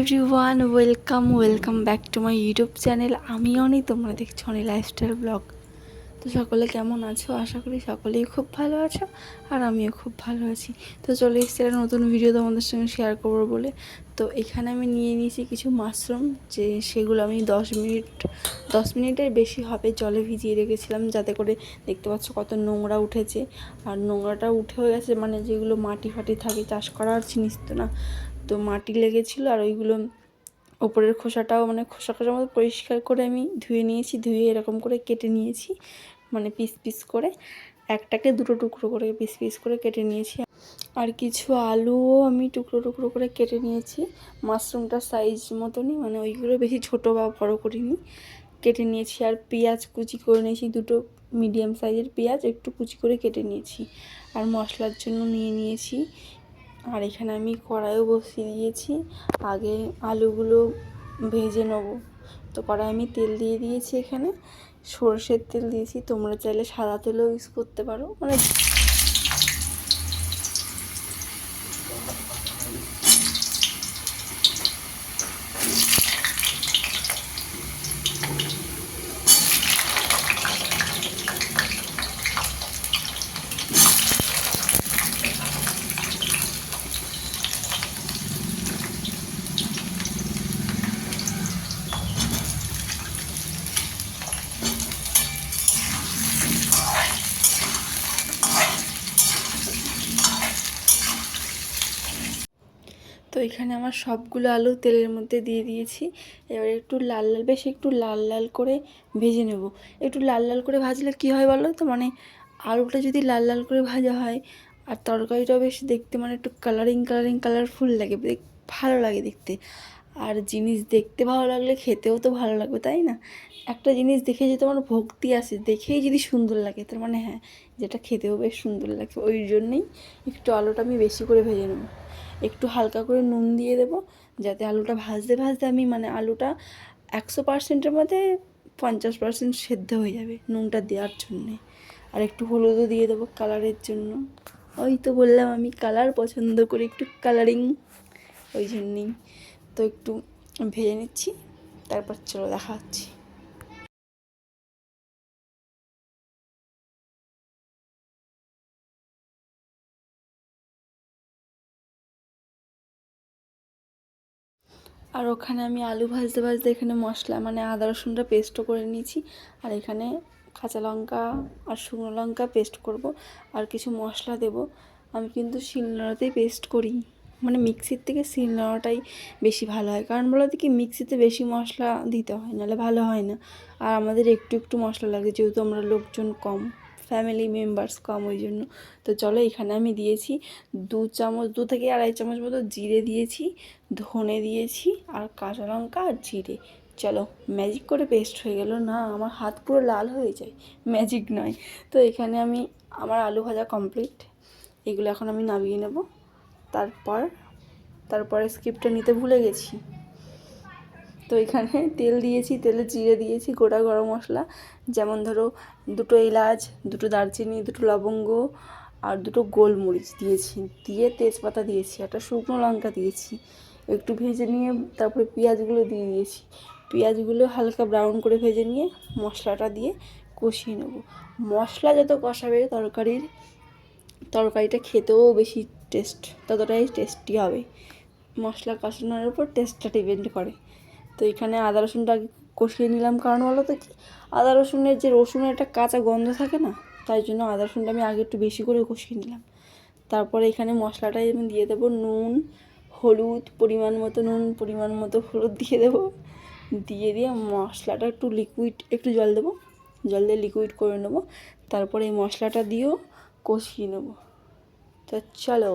Everyone welcome welcome back to my YouTube channel আমি অনেক তোমরা দেখছ অনেক লাইফস্টাইল ব্লগ তো সকলে কেমন আছো? আশা করি সকলেই খুব ভালো আছো আর আমিও খুব ভালো আছি। তো চলে এসেছি একটা নতুন ভিডিও তোমাদের সঙ্গে শেয়ার করব বলে। তো এখানে আমি নিয়ে নিয়েছি কিছু মাশরুম যে সেগুলো আমি দশ মিনিট, দশ মিনিটের বেশি হবে জলে ভিজিয়ে রেখেছিলাম, যাতে করে দেখতে পাচ্ছ কত নোংরা উঠেছে। আর নোংরাটা উঠেও গেছে মানে যেগুলো মাটি ফাটি থাকে, চাষ করার জিনিস তো না। তো মাটি লেগেছিলো আর ওইগুলো ওপরের খোসাটাও মানে খোসা খোসার মতো পরিষ্কার করে আমি ধুয়ে নিয়েছি, ধুয়ে এরকম করে কেটে নিয়েছি মানে পিস পিস করে। একটাকে দুটো টুকরো করে পিস পিস করে কেটে নিয়েছি। আর কিছু আলুও আমি টুকরো টুকরো করে কেটে নিয়েছি। মাশরুমটার সাইজ মতনই মানে ওইগুলো বেশি ছোট বা বড় করিনি। কেটে নিয়েছি আর পেঁয়াজ কুচি করে নিয়েছি, দুটো মিডিয়াম সাইজের পেঁয়াজ একটু কুচি করে কেটে নিয়েছি। আর মশলার জন্য নিয়ে নিয়েছি আর এখানে আমি কড়াইও বসিয়ে দিয়েছি। আগে আলুগুলো ভেজে নেব। তো কড়াই আমি তেল দিয়ে দিয়েছি এখানে। সর্ষের তেল দিয়েছি। তোমরা চাইলে সাদা তেলও ইউজ করতে পারো। মানে তো এখানে আমার সবগুলো আলু তেলের মধ্যে দিয়ে দিয়েছি। এবার একটু লাল লাল, বেশ একটু লাল লাল করে ভেজে নেব। একটু লাল লাল করে ভাজলে কি হয় বলো তো? মানে আলুটা যদি লাল লাল করে ভাজা হয়, আর তরকারিটাও বেশ দেখতে মানে একটু কালারিং কালারিং কালারফুল লাগে। ভালো লাগে দেখতে। আর জিনিস দেখতে ভালো লাগলে খেতেও তো ভালো লাগবে, তাই না? একটা জিনিস দেখে যে তোমার ভক্তি আসে, দেখেই যদি সুন্দর লাগে, তার মানে হ্যাঁ যেটা খেতেও বেশ সুন্দর লাগে। ওই জন্যেই একটু আলুটা আমি বেশি করে ভেজে নেব। একটু হালকা করে নুন দিয়ে দেবো, যাতে আলুটা ভাজতে ভাজতে আমি মানে আলুটা একশো পার্সেন্টের মধ্যে পঞ্চাশ পার্সেন্ট সেদ্ধ হয়ে যাবে নুনটা দেওয়ার জন্যে। আর একটু হলুদও দিয়ে দেবো কালারের জন্য। ওই তো বললাম আমি কালার পছন্দ করি একটু কালারিং ওই জন্যেই। তো একটু ভেজে নিচ্ছি, তারপর চলো দেখা হচ্ছে। আর ওখানে আমি আলু ভাজতে ভাজতে এখানে মশলা মানে আদা রসুনটা পেস্টও করে নিয়েছি, আর এখানে কাঁচা লঙ্কা আর শুকনো লঙ্কা পেস্ট করব, আর কিছু মশলা দেব। আমি কিন্তু শিলনোড়াতেই পেস্ট করি। মানে মিক্সির থেকে শিল নেওয়াটাই বেশি ভালো হয়। কারণ বলো কি, মিক্সিতে বেশি মশলা দিতে হয়, নাহলে ভালো হয় না। আর আমাদের একটু একটু মশলা লাগে, যেহেতু আমরা লোকজন কম ফ্যামিলি মেম্বার্স কম ওই জন্য। তো চলো এখানে আমি দিয়েছি দু চামচ, দু থেকে আড়াই চামচ মতো জিরে দিয়েছি, ধনে দিয়েছি, আর কাঁচা লঙ্কা আর জিরে। চলো ম্যাজিক করে পেস্ট হয়ে গেল। না, আমার হাত পুরো লাল হয়ে যায়। ম্যাজিক নয়। তো এখানে আমি, আমার আলু ভাজা কমপ্লিট এগুলো এখন আমি নামিয়ে নেব। তারপর, তারপরে স্কিপটা নিতে ভুলে গেছি। তো এখানে তেল দিয়েছি তেলে জিরে দিয়েছি, গোটা গরম মশলা। যেমন ধরো, দুটো এলাচ, দুটো দারচিনি, দুটো লবঙ্গ আর দুটো গোলমরিচ দিয়েছি। দিয়ে তেজপাতা দিয়েছি, একটা শুকনো লঙ্কা দিয়েছি। একটু ভেজে নিয়ে তারপরে পেঁয়াজগুলো দিয়ে দিয়েছি। পেঁয়াজগুলো হালকা ব্রাউন করে ভেজে নিয়ে মশলাটা দিয়ে কষিয়ে নেব। মশলা যত কষাবে তরকারির, তরকারিটা খেতেও বেশি টেস্ট ততটাই টেস্টি হবে। মশলা কষানোর উপর টেস্টটা ডিপেন্ড করে। তো এখানে আদা রসুনটা কষিয়ে নিলাম, কারণ বলো তো কি? আদা রসুনের যে রসুনের একটা কাঁচা গন্ধ থাকে না, তাই জন্য আদা রসুনটা আমি আগে একটু বেশি করে কষিয়ে নিলাম। তারপরে এখানে মশলাটাই আমি দিয়ে দেবো, নুন, হলুদ, পরিমাণ মতো নুন, পরিমাণ মতো হলুদ দিয়ে দেবো। দিয়ে দিয়ে মশলাটা একটু লিকুইড একটু জল দেবো। জল দিয়ে লিকুইড করে নেব। তারপরে এই মশলাটা দিয়েও কষিয়ে নেব। তো চলো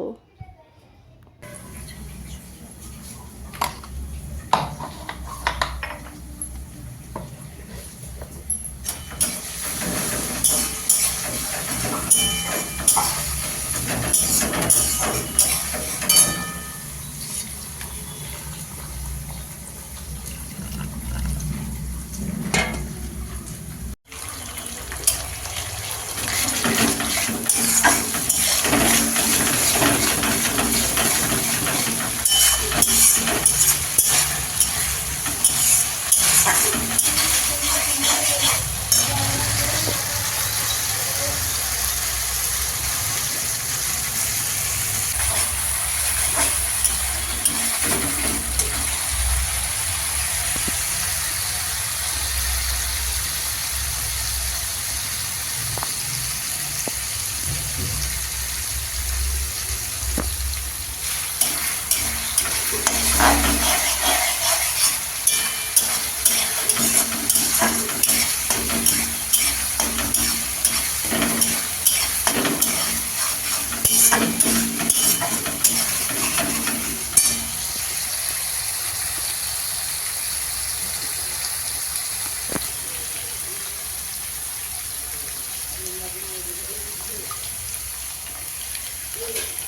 Thank you.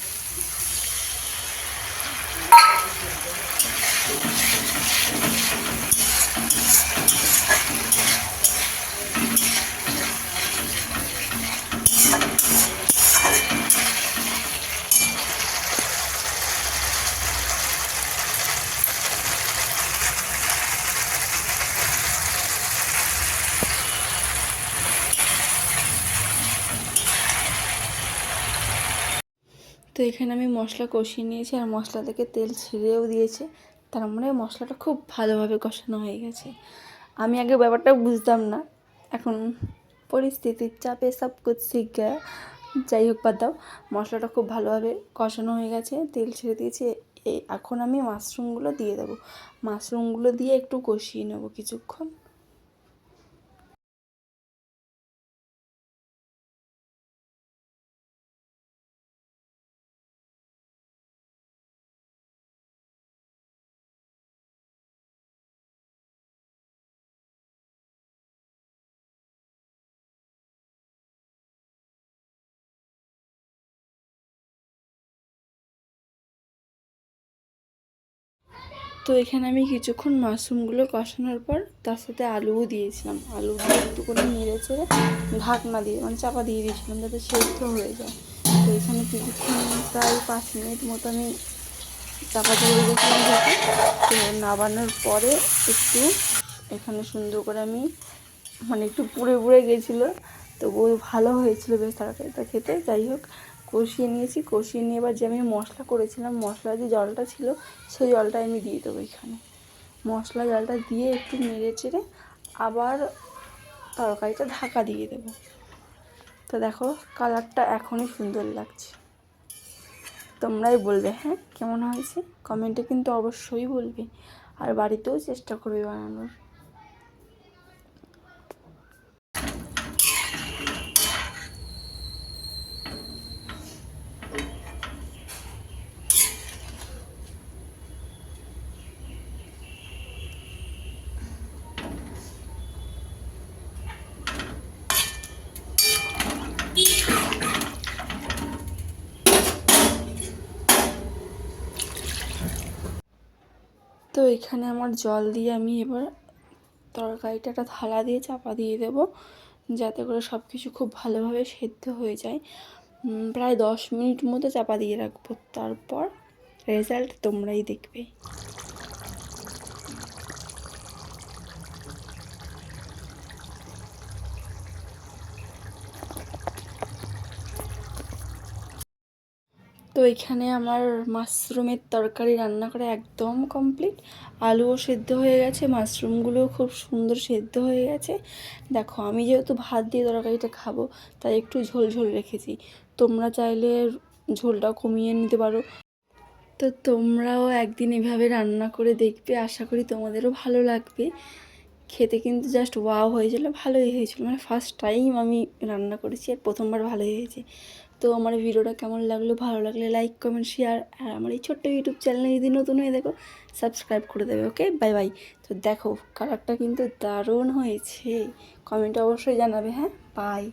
তো এখানে আমি মশলা কষিয়ে নিয়েছি আর মশলা থেকে তেল ছিঁড়েও দিয়েছে। তার মানে মশলাটা খুব ভালোভাবে কষানো হয়ে গেছে। আমি আগে ব্যাপারটা বুঝতাম না। এখন পরিস্থিতির চাপে সব কিছু শিখ যাই হোক বাদ দাও, মশলাটা খুব ভালোভাবে কষানো হয়ে গেছে, তেল ছেড়ে দিয়েছে। এখন আমি মাশরুমগুলো দিয়ে দেবো। মাশরুমগুলো দিয়ে একটু কষিয়ে নেব কিছুক্ষণ। তো এখানে আমি কিছুক্ষণ মাশরুমগুলো কষানোর পর তার সাথে আলুও দিয়েছিলাম। আলু দিয়ে একটু করে নেড়ে চেড়ে ঢাকনা দিয়ে মানে চাপা দিয়ে দিয়েছিলাম যাতে সেদ্ধ হয়ে যায়। তো এখানে কিছুক্ষণ প্রায় পাঁচ মিনিট মতো আমি চাপা দিয়ে দিয়েছিলাম যাতে তো নাবানোর পরে একটু এখানে সুন্দর করে আমি মানে একটু পুড়ে পুড়ে গেছিল। তবুও ভালো হয়েছিল বেশ তরকারিটা খেতে যাই হোক কষিয়ে নিয়েছি, কষিয়ে নিয়ে এবার যে আমি মশলা করেছিলাম, মশলা যে জলটা ছিল, সেই জলটা আমি দিয়ে দেবো এখানে। মশলা জলটা দিয়ে একটু নেড়ে চেড়ে আবার তরকারিটা ঢাকা দিয়ে দেবো। তো দেখো, কালারটা এখনই সুন্দর লাগছে। তোমরাই বলবে হ্যাঁ কেমন হয়েছে? কমেন্টে কিন্তু অবশ্যই বলবে। আর বাড়িতেও চেষ্টা করবে বানানোর। তো এখানে আমার জল দিয়ে আমি এবার তরকারিটা একটা থালা দিয়ে চাপা দিয়ে দেবো, যাতে করে সব কিছু খুব ভালোভাবে সেদ্ধ হয়ে যায়। প্রায় দশ মিনিট মতো চাপা দিয়ে রাখব, তারপর রেজাল্ট তোমরাই দেখবে। তো এখানে আমার মাশরুমের তরকারি রান্না করা একদম কমপ্লিট। আলুও সেদ্ধ হয়ে গেছে, মাশরুমগুলোও খুব সুন্দর সেদ্ধ হয়ে গেছে। দেখো, আমি যেহেতু ভাত দিয়ে তরকারিটা খাব, তাই একটু ঝোল ঝোল রেখেছি। তোমরা চাইলে ঝোলটাও কমিয়ে নিতে পারো। তো তোমরাও একদিন এভাবে রান্না করে দেখবে, আশা করি তোমাদেরও ভালো লাগবে। খেতে কিন্তু জাস্ট ওয়াও হয়েছিল, ভালোই হয়েছিল। মানে ফার্স্ট টাইম আমি রান্না করেছি আর প্রথমবার ভালোই হয়েছে। তো আমার ভিডিওটা কেমন লাগল? ভালো লাগলে লাইক কমেন্ট শেয়ার আর আমার এই ছোট্ট ইউটিউব চ্যানেলে যদি নতুন হয়ে দেখো সাবস্ক্রাইব করে দেবে ওকে বাই বাই তো দেখো কালারটা কিন্তু দারুণ হয়েছে। কমেন্টে অবশ্যই জানাবে হ্যাঁ? বাই